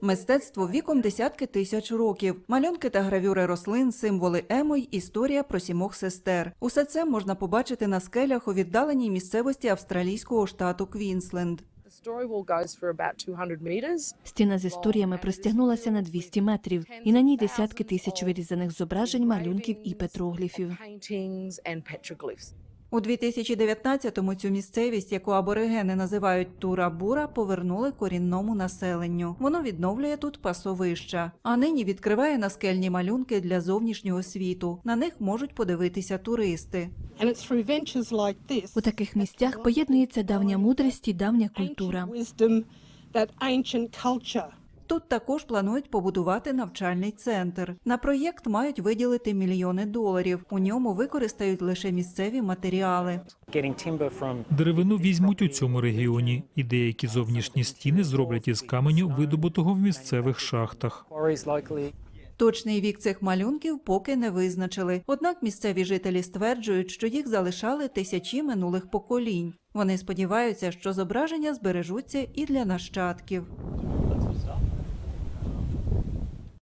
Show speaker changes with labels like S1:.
S1: Мистецтво віком десятки тисяч років, малюнки та гравюри рослин, символи емо й історія про сімох сестер. Усе це можна побачити на скелях у віддаленій місцевості австралійського штату Квінсленд.
S2: The story wall goes for about 200 meters.
S3: Стіна з історіями простягнулася на 200 метрів, і на ній десятки тисяч вирізаних зображень, малюнків і петрогліфів.
S1: У 2019-му цю місцевість, яку аборигени називають Тура-Бура, повернули корінному населенню. Воно відновлює тут пасовища, а нині відкриває наскельні малюнки для зовнішнього світу. На них можуть подивитися туристи.
S3: У таких місцях поєднується давня мудрість і давня культура.
S1: Тут також планують побудувати навчальний центр. На проєкт мають виділити мільйони доларів. У ньому використають лише місцеві матеріали.
S4: Деревину візьмуть у цьому регіоні, і деякі зовнішні стіни зроблять із каменю, видобутого в місцевих шахтах.
S1: Точний вік цих малюнків поки не визначили. Однак місцеві жителі стверджують, що їх залишали тисячі минулих поколінь. Вони сподіваються, що зображення збережуться і для нащадків.